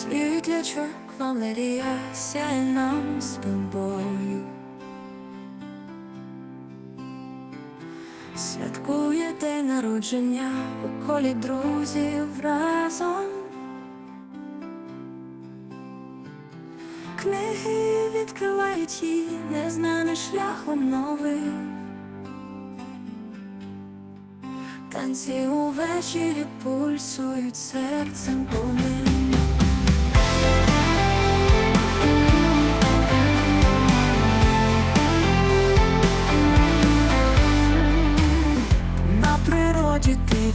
Світлячок Валерія сяє нам з тобою. Святкує день народження у колі друзів разом. Книги відкривають її незнаним шляхом новим. Танці увечері пульсують серцем по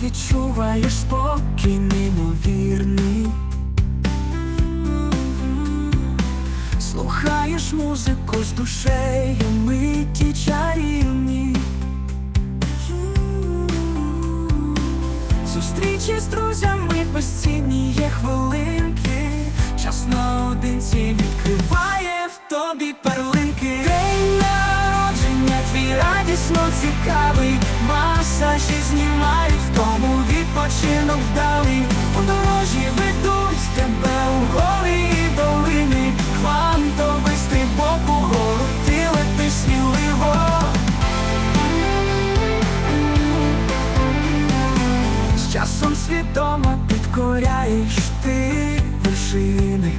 відчуваєш спокій неймовірний. Слухаєш музику з душею, миті чарівні. Зустрічі з друзями безцінні є хвилинки. Час наодинці відкриває в тобі перлинки. День народження твій радісно цікавий. Масажі тому відпочинок вдалий. У дорожі ведуть тебе у гори і долини. Квантовий стрибок угору, ти летиш сміливо. З часом свідомо підкоряєш ти вершини.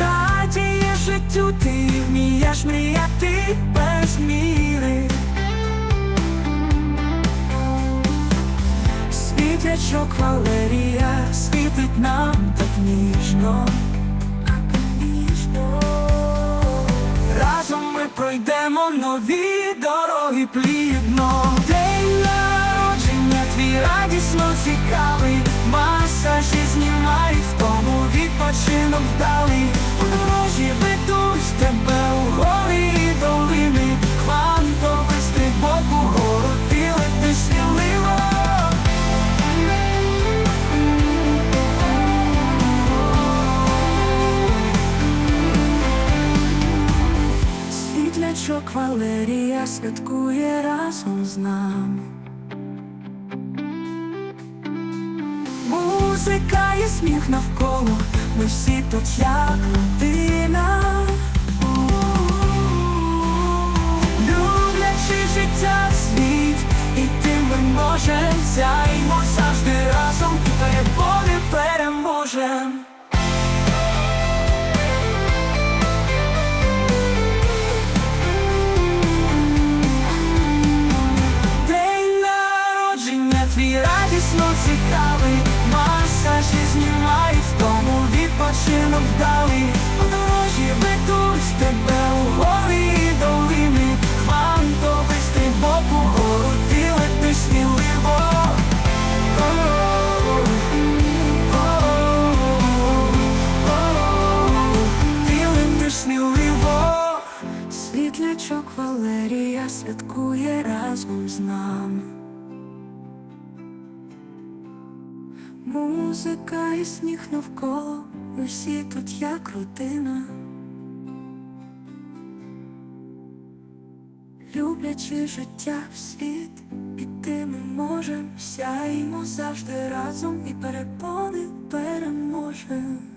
Радіє життю, ти вмієш мріяти без міри. Світлячок Валерія світить нам так ніжно. так ніжно. Разом ми пройдемо нові дороги плідно. День народження твій радісно цікавий. Валерія святкує разом з нами. Музика і сміх навколо, ми всі тут як родина. Люблячи життя світ, і тим ми можем сяймо завжди разом, перебори переможем. Святкує разом з нами. Музика і сміх навколо, всі тут як родина. Люблячи життя в світ, іти ми можем, сяємо завжди разом і перепони переможем.